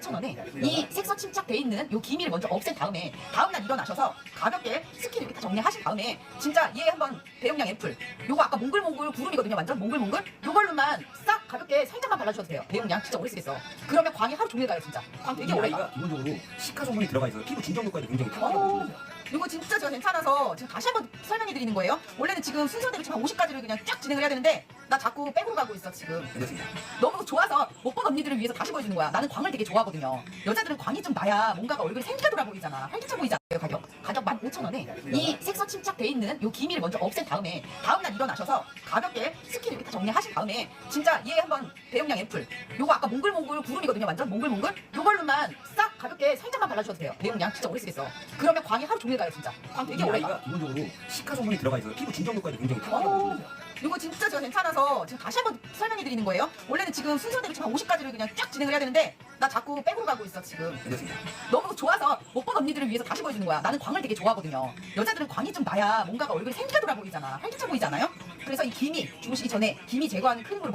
15,000원에 이 색소 침착돼 있는 요 기미를 먼저 없앤 다음에 다음날 일어나셔서 가볍게 스킨 이렇게 다 정리하신 다음에 진짜 얘 한번 대용량 애플 요거 아까 몽글몽글 구름이거든요 완전 몽글몽글? 요걸로만 싹 가볍게 살짝만 발라주셔도 돼요. 대용량 진짜 오래 쓰겠어. 그러면 광이 하루 종일 가요 진짜. 광 되게 이 오래. 가 기본적으로 시카 성분이 들어가 있어서 피부 진정 효과에도 굉장히 탁월하다고 어, 돼요. 이거 진짜 제가 괜찮아서 지금 다시 한번 설명해 드리는 거예요. 원래는 지금 순서대로 지금 50가지를 그냥 쫙 진행을 해야 되는데 나 자꾸 백으로 가고 있어 지금. 너무 좋아서 못 본 언니들을 위해서 다시 보여주는 거야. 나는 광을 되게 좋아하거든요. 여자들은 광이 좀 나야 뭔가가 얼굴이 생기가 돌아 보이잖아. 활기차 보이잖아요 가격. 가격 15,000원에 이 색소 침착돼 있는 요 기미를 먼저 없앤 다음에 다음날 일어나셔서 가볍게 스킨 이렇게 다 정리하신 다음에 진짜 얘 한번 대용량 애플 요거 아까 몽글몽글 구름이거든요 완전 몽글몽글? 요걸로만 싹 가볍게 살짝만 발라주셔도 돼요. 대용량 진짜 오래 쓰겠어. 그러면 광이 하루 종일 가요 진짜. 광 되게 이 오래 가 아이가 기본적으로 시카 성분이 들어가 있어서 피부 진정 효과에도 굉장히 보면 돼요. 이거 진짜 제가 괜찮아서 지금 다시 한번 설명해 드리는 거예요. 원래는 지금 순서대로 지금 50가지를 그냥 쫙 진행을 해야 되는데 나 자꾸 백으로 가고 있어 지금. 너무 좋아서 못본 언니들을 위해서 다시 보여주는 거야. 나는 광을 되게 좋아하거든요. 여자들은 광이 좀 나야 뭔가가 얼굴이 생기가 돌아 보이잖아. 활기차 보이잖아요. 그래서 이 기미 주무시기 전에 기미 제거하는 크림으로